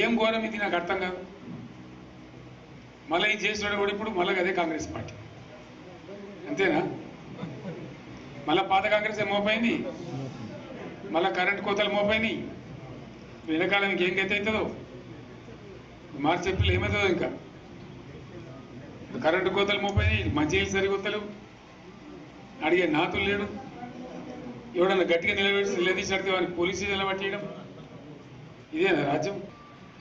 ఏం కోనం ఇది నాకు అర్థం కాదు. మళ్ళీ ఇది చేసినాడు కూడా ఇప్పుడు మళ్ళీ అదే కాంగ్రెస్ పార్టీ. అంతేనా? మళ్ళీ పాత కాంగ్రెస్ మోపైంది? మళ్ళీ కరెంట్ కోతలు మోపైనాయి. మీకు ఇంకేం గతి అవుతుందో? మార్చి ఏప్రిల్ ఏమవుతుందో ఇంకా? కరెంటు కోతలు మోపైనాయి మంచి సరికొత్తలు అడిగే నాతులు లేడు. ఎవడన్నా గట్టిగా నిలబెట్టి నిలదీసి వాడిని పోలీసులు నిలబట్టేయడం ఇదేనా రాజ్యం?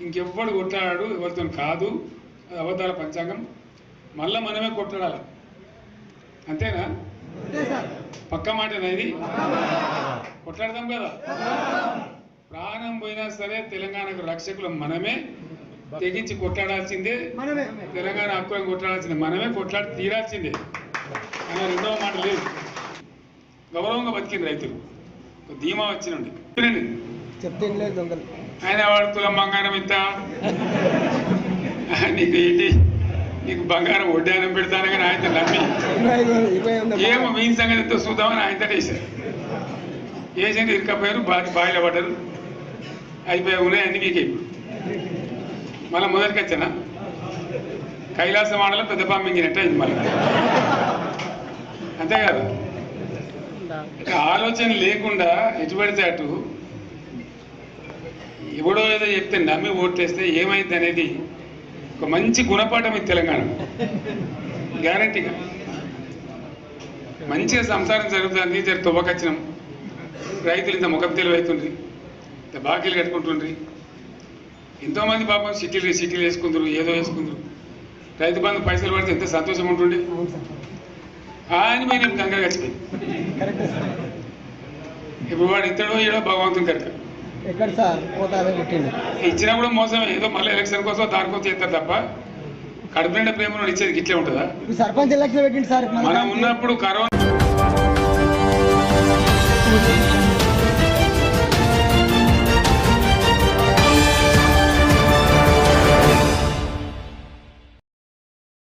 ఇంకెవ్వడు కొట్లాడాడు ఎవరితో కాదు. అది అబద్ధాల పంచాంగం. మళ్ళా మనమే కొట్లాడాలి. అంతేనా? పక్క మాటనా ఇది? కొట్లాడదాం కదా. ప్రాణం పోయినా సరే తెలంగాణకు రక్షకులు మనమే. తెగించి కొట్లాడాల్సిందే. తెలంగాణ హక్కులను కొట్లాడాల్సిందే. మనమే కొట్లాడి తీరాల్సిందే. అనే రెండవ మాట లేదు. గౌరవంగా బతికింది రైతులు. ధీమా వచ్చినండి వినండి. చెప్తే ఏం లేదు దొంగలు? ఆయన వాడు తులం బంగారం ఇంత నీకు ఏంటి? నీకు బంగారం వడ్డానం పెడతాను కానీ ఆయన నమ్మి. ఏమో మీ సంగతి ఎంతో చూద్దామని ఆయన వేశారు. వేసింది ఇరుకపోయారు బాగా బాయిలో పడ్డారు. అయిపోయి ఉన్నాయి అన్ని మీకే మళ్ళీ మొదటికి వచ్చానా? కైలాస మాడలో పెద్ద పంపించినట్టు అయింది మళ్ళీ. అంతే కాదు ఇక ఆలోచన లేకుండా ఎటు పడితే అటు ఎవడో ఏదో చెప్తే నమ్మి ఓట్లేస్తే ఏమైంది అనేది ఒక మంచి గుణపాఠం ఇది తెలంగాణ. గ్యారంటీగా మంచిగా సంసారం జరుగుతుంది జర తువ్వకచ్చినాం. రైతులు ఇంత ముఖం తెలివైతుండ్రి ఇంత బాకీలు కట్టుకుంటుండ్రి. ఎంతోమంది పాపం సిటీలు సిటీలు వేసుకుందరు ఏదో వేసుకుందరు. రైతు బంధు పైసలు పడితే ఎంత సంతోషం ఉంటుండే. అని పోయి నేను కంగారు కరెక్టే సార్. ఇప్పుడు వాడు ఇతడో ఏడో భగవంతుని కనుక. ఎక్కడ సార్? పోతే అదే పుట్టింది ఇచ్చినా కూడా మోసం ఏదో మళ్ళీ ఎలక్షన్ కోసం దానికోసం చేస్తారు తప్ప కడుపు నిండా ప్రేమ ఇచ్చేది ఇట్లే ఉంటుందా? సర్పంచ్ ఎలక్షన్ పెట్టింది సార్ మనం ఉన్నప్పుడు కరోనా